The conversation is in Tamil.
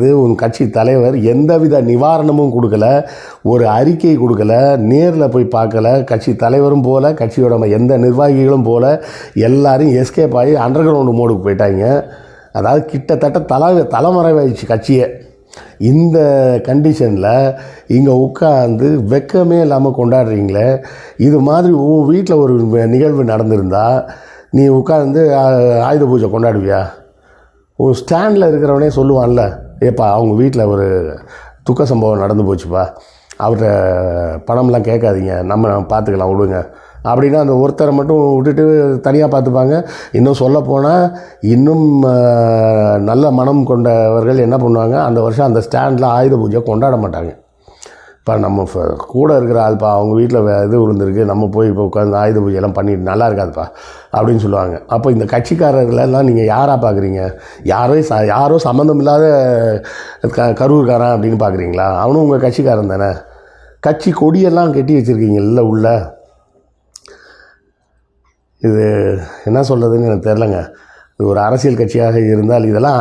இது உன் கட்சி தலைவர் எந்தவித நிவாரணமும் கொடுக்கல ஒரு அறிக்கை கொடுக்கல நேரில் போய் பார்க்கல கட்சி தலைவரும் போல கட்சியோட எந்த நிர்வாகிகளும் போல எல்லாரும் எஸ்கேப் ஆகி அண்டர் கிரவுண்டு மோடுக்கு போயிட்டாங்க. அதாவது கிட்டத்தட்ட தலை தலைமறைவாயிடுச்சு கட்சியை. இந்த கண்டிஷனில் இங்கே உட்காந்து வெக்கமே இல்லாமல் கொண்டாடுறீங்களே இது மாதிரி உன் வீட்டில் ஒரு நிகழ்வு நடந்திருந்தா நீ உட்காந்து ஆயுத பூஜை கொண்டாடுவியா? ஒரு ஸ்டாண்டில் இருக்கிறவனே சொல்லுவான்ல ஏப்பா அவங்க வீட்டில் ஒரு துக்க சம்பவம் நடந்து போச்சுப்பா. அவர்கிட்ட பணம்லாம் கேட்காதீங்க. நம்ம பார்த்துக்கலாம் விடுங்க. அப்படின்னா அந்த ஒருத்தரை மட்டும் விட்டுட்டு தனியாக பார்த்துப்பாங்க இன்னும் சொல்லப்போனால் இன்னும் நல்ல மனம் கொண்டவர்கள் என்ன பண்ணுவாங்க? அந்த வருஷம் அந்த ஸ்டாண்டில் ஆயுத பூஜை கொண்டாட மாட்டாங்க. இப்போ நம்ம கூட இருக்கிற ஆள்ப்பா அவங்க வீட்டில் இது விழுந்திருக்கு நம்ம போய் இப்போ உட்காந்து ஆயுத பூஜையெல்லாம் பண்ணிட்டு நல்லா இருக்காதுப்பா அப்படின்னு சொல்லுவாங்க. அப்போ இந்த கட்சிக்காரர்களெல்லாம் நீங்கள் யாராக பார்க்குறீங்க யாரோ ச யாரோ சம்மந்தம் இல்லாத க கரூர்காரன் அப்படின்னு பார்க்குறீங்களா அவனும் உங்கள் கட்சிக்காரன் தானே? கட்சி கொடியெல்லாம் கட்டி வச்சுருக்கீங்கல்ல உள்ள. இது என்ன சொல்கிறதுன்னு எனக்கு தெரிலங்க இது ஒரு அரசியல் கட்சியாக இருந்தால் இதெல்லாம்